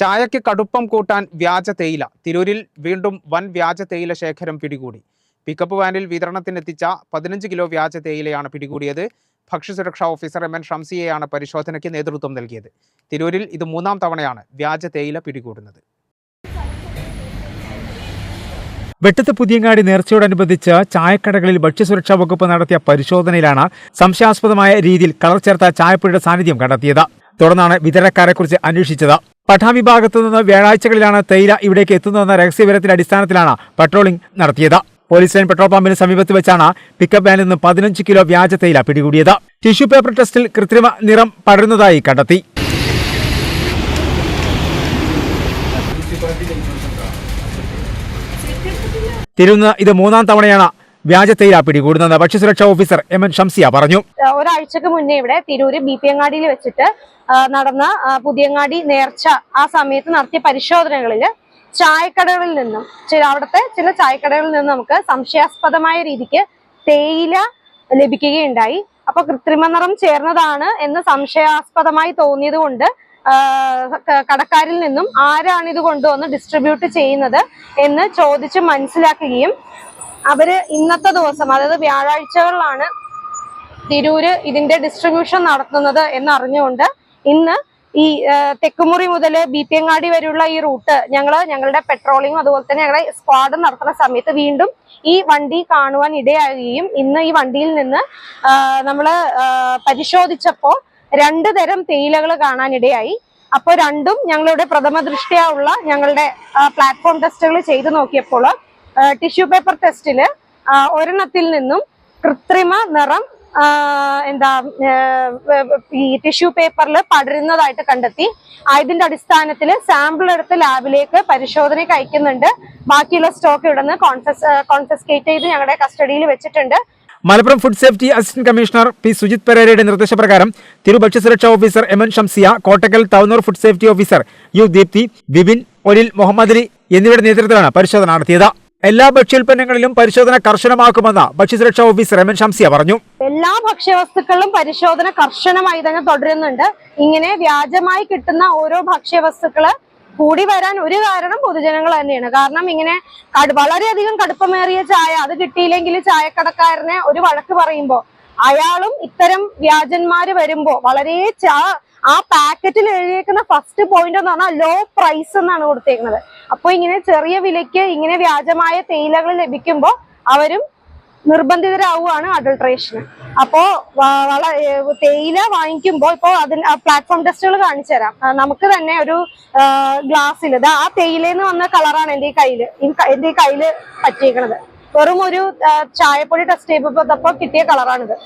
ചായയ്ക്ക് കടുപ്പം കൂട്ടാൻ വ്യാജ തേയില. തിരൂരിൽ വീണ്ടും വൻ വ്യാജ തേയില ശേഖരം പിടികൂടി. പിക്കപ്പ് വാനിൽ വിതരണത്തിനെത്തിച്ച പതിനഞ്ച് കിലോ വ്യാജ തേയിലയാണ് പിടികൂടിയത്. ഭക്ഷ്യസുരക്ഷാ ഓഫീസർ എം എൻ ഷംസിയെയാണ് പരിശോധനയ്ക്ക് നേതൃത്വം നൽകിയത്. തിരൂരിൽ ഇത് മൂന്നാം തവണയാണ് വ്യാജ തേയില പിടികൂടുന്നത്. വെട്ടത്ത് പുതിയങ്ങാടി നേർച്ചയോടനുബന്ധിച്ച് ചായക്കടകളിൽ ഭക്ഷ്യസുരക്ഷാ വകുപ്പ് നടത്തിയ പരിശോധനയിലാണ് സംശയാസ്പദമായ രീതിയിൽ കളർ ചേർത്ത ചായപ്പൊടിയുടെ സാന്നിധ്യം കണ്ടെത്തിയത്. തുടർന്നാണ് വിതരണക്കാരെക്കുറിച്ച് അന്വേഷിച്ചത്. പഠാവിഭാഗത്തു നിന്ന് വ്യാഴാഴ്ചകളിലാണ് തേയില ഇവിടേക്ക് എത്തുന്നതെന്ന രഹസ്യവിവരത്തിന്റെ അടിസ്ഥാനത്തിലാണ് പട്രോളിംഗ് നടത്തിയത്. പോലീസ് ലൈൻ പെട്രോൾ പമ്പിന് സമീപത്ത് വെച്ചാണ് പിക്കപ്പ് വാനിൽ നിന്ന് പതിനഞ്ച് കിലോ വ്യാജ തേയില പിടികൂടിയത്. ടിഷ്യൂ പേപ്പർ ടെസ്റ്റിൽ കൃത്രിമ നിറം പടരുന്നതായി കണ്ടെത്തി. തിരുന്ന് ഇത് മൂന്നാം തവണയാണ് വ്യാജ തേയില പിടികൂടുന്നത്. ഭക്ഷ്യസുരക്ഷാ ഓഫീസർ എം എൻ ഷംസിയ പറഞ്ഞു. ഒരാഴ്ചക്ക് മുന്നേ ഇവിടെ തിരൂര് ബി പി അങ്ങാടിയിൽ വെച്ചിട്ട് നടന്ന പുതിയങ്ങാടി നേർച്ച ആ സമയത്ത് നടത്തിയ പരിശോധനകളിൽ ചായക്കടകളിൽ നിന്നും ചില അവിടുത്തെ ചില ചായക്കടകളിൽ നിന്നും നമുക്ക് സംശയാസ്പദമായ രീതിക്ക് തേയില ലഭിക്കുകയുണ്ടായി. അപ്പൊ കൃത്രിമ നിറം ചേർന്നതാണ് എന്ന് സംശയാസ്പദമായി തോന്നിയത് കൊണ്ട് കടക്കാരിൽ നിന്നും ആരാണ് ഇത് കൊണ്ടുവന്ന് ഡിസ്ട്രിബ്യൂട്ട് ചെയ്യുന്നത് എന്ന് ചോദിച്ച് മനസ്സിലാക്കുകയും അവർ ഇന്നത്തെ ദിവസം അതായത് വ്യാഴാഴ്ചകളിലാണ് തിരൂര് ഇതിന്റെ ഡിസ്ട്രിബ്യൂഷൻ നടത്തുന്നത് എന്നറിഞ്ഞുകൊണ്ട് ഇന്ന് ഈ തെക്കുമുറി മുതൽ ബി പി എങ്ങാടി വരെയുള്ള ഈ റൂട്ട് ഞങ്ങൾ ഞങ്ങളുടെ പെട്രോളിങ്ങും അതുപോലെ തന്നെ ഞങ്ങളുടെ സ്ക്വാഡ് നടത്തുന്ന സമയത്ത് വീണ്ടും ഈ വണ്ടി കാണുവാൻ ഇടയാകുകയും ഇന്ന് ഈ വണ്ടിയിൽ നിന്ന് നമ്മൾ പരിശോധിച്ചപ്പോൾ രണ്ട് തരം തേയിലകൾ കാണാനിടയായി അപ്പോൾ രണ്ടും ഞങ്ങളുടെ പ്രഥമ ദൃഷ്ടിയാ ഉള്ള ഞങ്ങളുടെ പ്ലാറ്റ്ഫോം ടെസ്റ്റുകൾ ചെയ്തു നോക്കിയപ്പോൾ ടിഷ്യൂ പേപ്പർ ടെസ്റ്റിൽ ഒരെണ്ണത്തിൽ നിന്നും കൃത്രിമ നിറം എന്താ ഈ ടിഷ്യൂ പേപ്പറിൽ പടരുന്നതായിട്ട് കണ്ടെത്തി. ആയതിന്റെ അടിസ്ഥാനത്തിൽ സാമ്പിൾ എടുത്ത് ലാബിലേക്ക് പരിശോധനയ്ക്ക് അയക്കുന്നുണ്ട് ബാക്കിയുള്ള സ്റ്റോക്ക് ഇവിടെ നിന്ന് കോൺഫസ് ചെയ്ത് ഞങ്ങളുടെ കസ്റ്റഡിയിൽ വെച്ചിട്ടുണ്ട്. Malappuram food safety assistant commissioner P Sujith പെരേരയുടെ നിർദ്ദേശപ്രകാരം തിരു ഭക്ഷ്യസുരക്ഷാ officer M N Shamsiya Kottakkal Thavanur food safety officer U Deepthi Bibin Olil Muhammad Ali എന്നിവരുടെ നേതൃത്വത്തിലാണ് പരിശോധന നടത്തിയത്. എല്ലാ ഭക്ഷ്യോൽപ്പന്നങ്ങളിലും പരിശോധന കർശനമാക്കുമെന്ന് ഭക്ഷ്യസുരക്ഷാ ഓഫീസർ രമൻ ഷംസിയ പറഞ്ഞു. എല്ലാ ഭക്ഷ്യവസ്തുക്കളിലും പരിശോധന കർശനമായി തന്നെ തുടരുന്നുണ്ട്. ഇങ്ങനെ വ്യാജമായി കിട്ടുന്ന ഓരോ ഭക്ഷ്യവസ്തുക്കൾ കൂടി വരാൻ ഒരു കാരണം പൊതുജനങ്ങൾ തന്നെയാണ്. കാരണം ഇങ്ങനെ വളരെയധികം കടുപ്പമേറിയ ചായ അത് കിട്ടിയില്ലെങ്കിൽ ചായക്കടക്കാരനെ ഒരു വഴക്ക് പറയുമ്പോൾ അയാളും ഇത്തരം വ്യാജന്മാര് വരുമ്പോ വളരെ ആ പാക്കറ്റിൽ എഴുതിയേക്കുന്ന ഫസ്റ്റ് പോയിന്റ് എന്ന് പറഞ്ഞാൽ ലോ പ്രൈസ് എന്നാണ് കൊടുത്തേക്കുന്നത്. അപ്പൊ ഇങ്ങനെ ചെറിയ വിലയ്ക്ക് ഇങ്ങനെ വ്യാജമായ തേയിലകൾ ലഭിക്കുമ്പോൾ അവരും നിർബന്ധിതരാവുകയാണ് അഡൾട്രേഷന് അപ്പോ തേയില വാങ്ങിക്കുമ്പോൾ ഇപ്പോ അതിൽ പ്ലാറ്റ്ഫോം ടെസ്റ്റുകൾ കാണിച്ചു തരാം. നമുക്ക് തന്നെ ഒരു ഗ്ലാസ്സിൽ ഇത് ആ തേയിലെന്ന് വന്ന കളറാണ് എന്റെ ഈ കയ്യിൽ. ഈ ക- എന്റെ ഈ കയ്യിൽ പറ്റിയേക്കണത്. വെറും ഒരു ചായപ്പൊടി ടെസ്റ്റ് ചെയ്തപ്പോ കിട്ടിയ കളറാണിത്